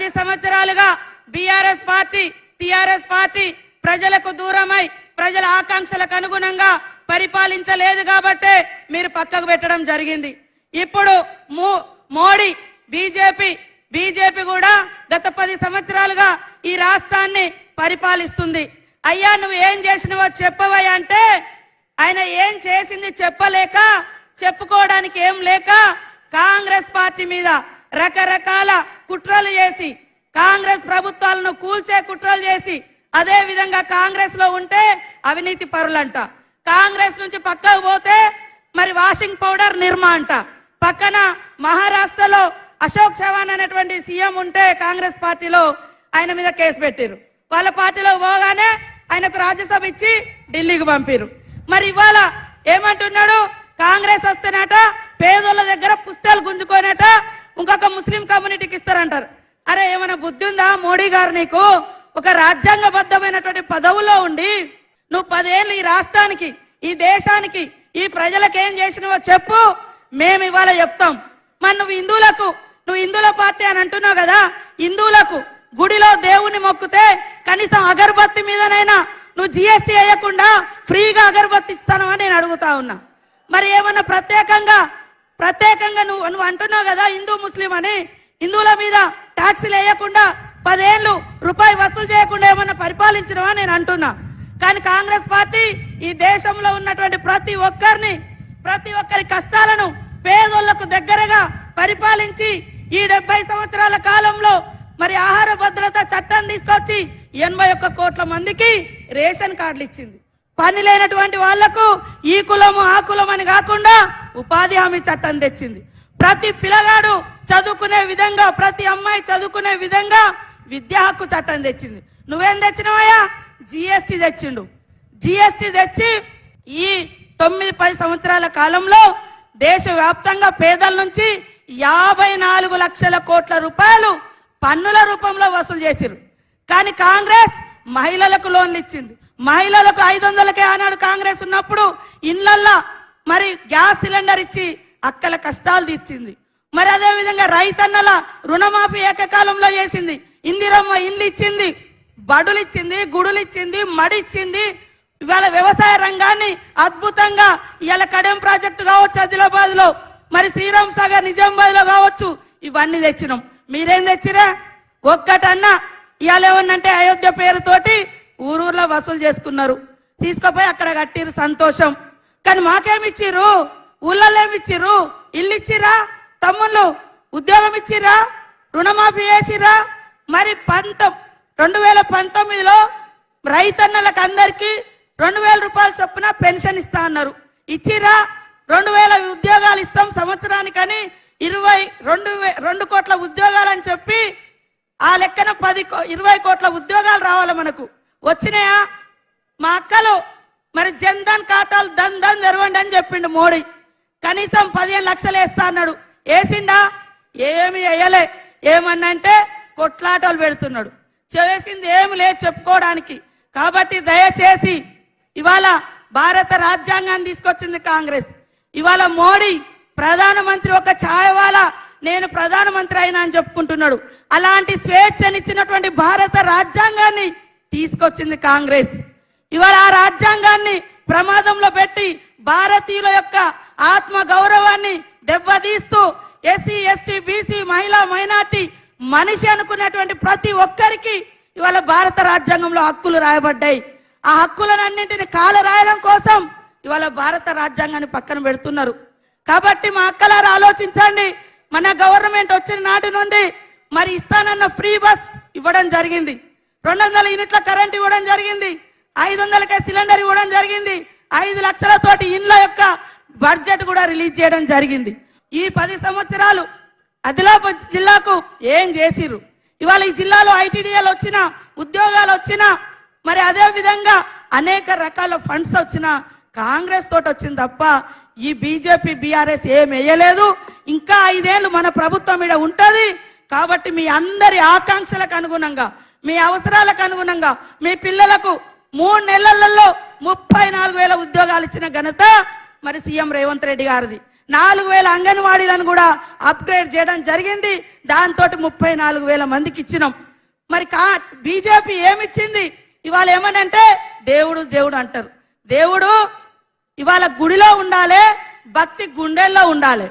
పది సంవత్సరాలుగా BRS party TRS party ప్రజలకు దూరమై ప్రజల ఆకాంక్షలకు అనుగుణంగా పరిపాలించలేదు కాబట్టే మీరు పక్కకు పెట్టడం జరిగింది. ఇప్పుడు మో- మోడీ బీజేపీ బీజేపీ కూడా గత పది సంవత్సరాలుగా ఈ రాష్ట్రాన్ని పరిపాలిస్తుంది. అయ్యా నువ్వు ఏం చేసినవో చెప్పవయ్యా అంటే ఆయన ఏం చేసింది చెప్పలేక చెప్పుకోవడానికి ఏం లేక కాంగ్రెస్ పార్టీ మీద రకరకాల కుట్రలు చేసి కాంగ్రెస్ ప్రభుత్వాలను కూల్చే కుట్రలు చేసి అదే విధంగా కాంగ్రెస్లో ఉంటే అవినీతి పరులంట. కాంగ్రెస్ నుంచి పక్కకు పోతే మరి వాషింగ్ పౌడర్ నిర్మా అంట. పక్కన మహారాష్ట్రలో అశోక్ చవాన్ అనేటువంటి సీఎం ఉంటే కాంగ్రెస్ పార్టీలో ఆయన మీద కేసు పెట్టారు వాళ్ళ పార్టీలో పోగానే ఆయనకు రాజ్యసభ ఇచ్చి ఢిల్లీకి పంపారు మరి ఇవాళ ఏమంటున్నాడు? కాంగ్రెస్ వస్తేనట పేదోళ్ళ దగ్గర పుస్తకాలు గుంజుకోనట ఇంకొక ముస్లిం కమ్యూనిటీకి ఇస్తారంటారు. అరే ఏమైనా బుద్ధి ఉందా మోడీ గారు నీకు? ఒక రాజ్యాంగబద్ధమైనటువంటి పదవులో ఉండి నువ్వు పదేళ్ళు ఈ రాష్ట్రానికి ఈ దేశానికి ఈ ప్రజలకు ఏం చేసినవో చెప్పు. మేము ఇవాళ చెప్తాం. మరి నువ్వు హిందువులకు నువ్వు హిందువుల పార్టీ అని అంటున్నావు కదా హిందువులకు గుడిలో దేవుణ్ణి మొక్కితే కనీసం అగరబత్తి మీదనైనా నువ్వు జిఎస్టీ వేయకుండా ఫ్రీగా అగరబత్తి ఇస్తాను అని నేను అడుగుతా ఉన్నా. మరి ఏమన్నా ప్రత్యేకంగా ప్రత్యేకంగా నువ్వు నువ్వు అంటున్నావు కదా హిందూ ముస్లిం అని. హిందువుల మీద ట్యాక్సీలు వేయకుండా పదేళ్ళు రూపాయి వసూలు చేయకుండా ఏమన్నా పరిపాలించడమా నేను అంటున్నా. కానీ కాంగ్రెస్ పార్టీ ఈ దేశంలో ఉన్నటువంటి ప్రతి ఒక్కరిని ప్రతి ఒక్కరి కష్టాలను పేదోళ్ళకు దగ్గరగా పరిపాలించి ఈ డెబ్బై సంవత్సరాల కాలంలో మరి ఆహార భద్రత చట్టం తీసుకొచ్చి ఎనభై ఒక్క కోట్ల మందికి రేషన్ కార్డులు ఇచ్చింది. పని లేనటువంటి వాళ్ళకు ఈ కులము ఆ కులం అని కాకుండా ఉపాధి హామీ చట్టం తెచ్చింది. ప్రతి పిల్లగాడు చదువుకునే విధంగా ప్రతి అమ్మాయి చదువుకునే విధంగా విద్యా హక్కు చట్టం తెచ్చింది. నువ్వేం తెచ్చినవయ్యా? జిఎస్టి తెచ్చిండు. జిఎస్టి తెచ్చి ఈ తొమ్మిది పది సంవత్సరాల కాలంలో దేశవ్యాప్తంగా పేదల నుంచి యాభై నాలుగు లక్షల కోట్ల రూపాయలు పన్నుల రూపంలో వసూలు చేసిరు కానీ కాంగ్రెస్ మహిళలకు లోన్లు ఇచ్చింది మహిళలకు ఐదు వందలకే ఆనాడు కాంగ్రెస్ ఉన్నప్పుడు ఇళ్ళల్లో మరి గ్యాస్ సిలిండర్ ఇచ్చి అక్కల కష్టాలు తీర్చింది. మరి అదేవిధంగా రైతన్నల రుణమాఫీ ఏకకాలంలో చేసింది. ఇందిరమ్మ ఇల్లు ఇచ్చింది బడులు ఇచ్చింది గుడులు ఇచ్చింది మడిచ్చింది. ఇవాళ వ్యవసాయ రంగాన్ని అద్భుతంగా ఇవాళ కడెం ప్రాజెక్టు కావచ్చు ఆదిలాబాద్లో మరి శ్రీరామ్ సాగర్ నిజామాబాద్లో కావచ్చు ఇవన్నీ తెచ్చినాం. మీరేం తెచ్చిరా? ఒక్కటన్నా ఇవాళ ఏమన్నంటే అయోధ్య పేరుతోటి ఊరూర్లో వసూలు చేసుకున్నారు. తీసుకుపోయి అక్కడ కట్టిరు సంతోషం. కానీ మాకేమిచ్చిర్రు? ఊళ్ళల్లో ఏమి ఇచ్చిర్రు ఇల్లు ఇచ్చిరా తమ్ముళ్ళు ఉద్యోగం ఇచ్చిరా రుణమాఫీ చేసిరా మరి పంత రెండు వేల పంతొమ్మిదిలో రైతన్నలకు అందరికీ రెండు వేల రూపాయలు చొప్పున పెన్షన్ ఇస్తా అన్నారు. ఇచ్చిరా రెండు వేల ఉద్యోగాలు ఇస్తాం సంవత్సరానికని ఇరవై రెండు వే- రెండు కోట్ల ఉద్యోగాలు అని చెప్పి ఆ లెక్కన పది కో- ఇరవై కోట్ల ఉద్యోగాలు రావాలి మనకు. వచ్చినాయా? మా అక్కలు. మరి జన్ధన్ ఖాతాలు దన్ దన్ తెరవండి అని చెప్పిండు మోడీ. కనీసం పదిహేను లక్షలు వేస్తా అన్నాడు. వేసిండా? ఏమి వేయలే. ఏమన్నంటే కొట్లాటలు పెడుతున్నాడు. చేసింది ఏమి లేదు చెప్పుకోవడానికి. కాబట్టి దయచేసి ఇవాళ భారత రాజ్యాంగాన్ని తీసుకొచ్చింది కాంగ్రెస్. ఇవాళ మోడీ ప్రధానమంత్రి ఒక ఛాయవాల నేను ప్రధానమంత్రి అయినా అని చెప్పుకుంటున్నాడు. అలాంటి స్వేచ్ఛనిచ్చినటువంటి భారత రాజ్యాంగాన్ని తీసుకొచ్చింది కాంగ్రెస్. ఇవాళ ఆ రాజ్యాంగాన్ని ప్రమాదంలో పెట్టి భారతీయుల యొక్క ఆత్మ గౌరవాన్ని దెబ్బతీస్తూ ఎస్సీ ఎస్టీ బీసీ మహిళా మైనార్టీ మనిషి అనుకున్నటువంటి ప్రతి ఒక్కరికి ఇవాళ భారత రాజ్యాంగంలో హక్కులు రాయబడ్డాయి. ఆ హక్కులన్నింటిని కాల రాయడం కోసం ఇవాళ భారత రాజ్యాంగాన్ని పక్కన పెడుతున్నారు. కాబట్టి మా అక్కలారు ఆలోచించండి. మన గవర్నమెంట్ వచ్చిన నాటి నుండి మరి ఇస్తానన్న ఫ్రీ బస్ ఇవ్వడం జరిగింది. రెండు వందల యూనిట్ల కరెంట్ ఇవ్వడం జరిగింది. ఐదు వందలకే సిలిండర్ ఇవ్వడం జరిగింది. ఐదు లక్షలతోటి ఇండ్ల యొక్క బడ్జెట్ కూడా రిలీజ్ చేయడం జరిగింది. ఈ పది సంవత్సరాలు ఆదిలాబాద్ జిల్లాకు ఏం చేసిరు ఇవాళ ఈ జిల్లాలో ఐటీడీఎల్ వచ్చిన ఉద్యోగాలు వచ్చినా మరి అదే విధంగా అనేక రకాల ఫండ్స్ వచ్చినా కాంగ్రెస్ తోటి వచ్చింది తప్ప ఈ బీజేపీ బీఆర్ఎస్ ఏం వేయలేదు. ఇంకా ఐదేళ్ళు మన ప్రభుత్వం ఇక్కడ ఉంటుంది. కాబట్టి మీ అందరి ఆకాంక్షలకు అనుగుణంగా మీ అవసరాలకు అనుగుణంగా మీ పిల్లలకు మూడు నెలలలో ముప్పై నాలుగు వేల ఉద్యోగాలు ఇచ్చిన ఘనత మరి సీఎం రేవంత్ రెడ్డి గారిది. నాలుగు వేల అంగన్వాడీలను కూడా అప్గ్రేడ్ చేయడం జరిగింది. దాంతో ముప్పై నాలుగు వేల మందికి ఇచ్చినాం. మరి కా బీజేపీ ఏమిచ్చింది? ఇవాళ ఏమనంటే దేవుడు దేవుడు అంటారు. దేవుడు ఇవాళ గుడిలో ఉండాలి భక్తి గుండెల్లో ఉండాలి.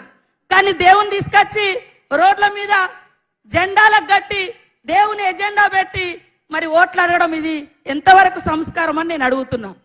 కానీ దేవుని తీసుకొచ్చి రోడ్ల మీద జెండాలకు కట్టి దేవుని ఎజెండా పెట్టి మరి ఓట్లు అడగడం ఇది ఎంతవరకు సంస్కారం అని నేను అడుగుతున్నాను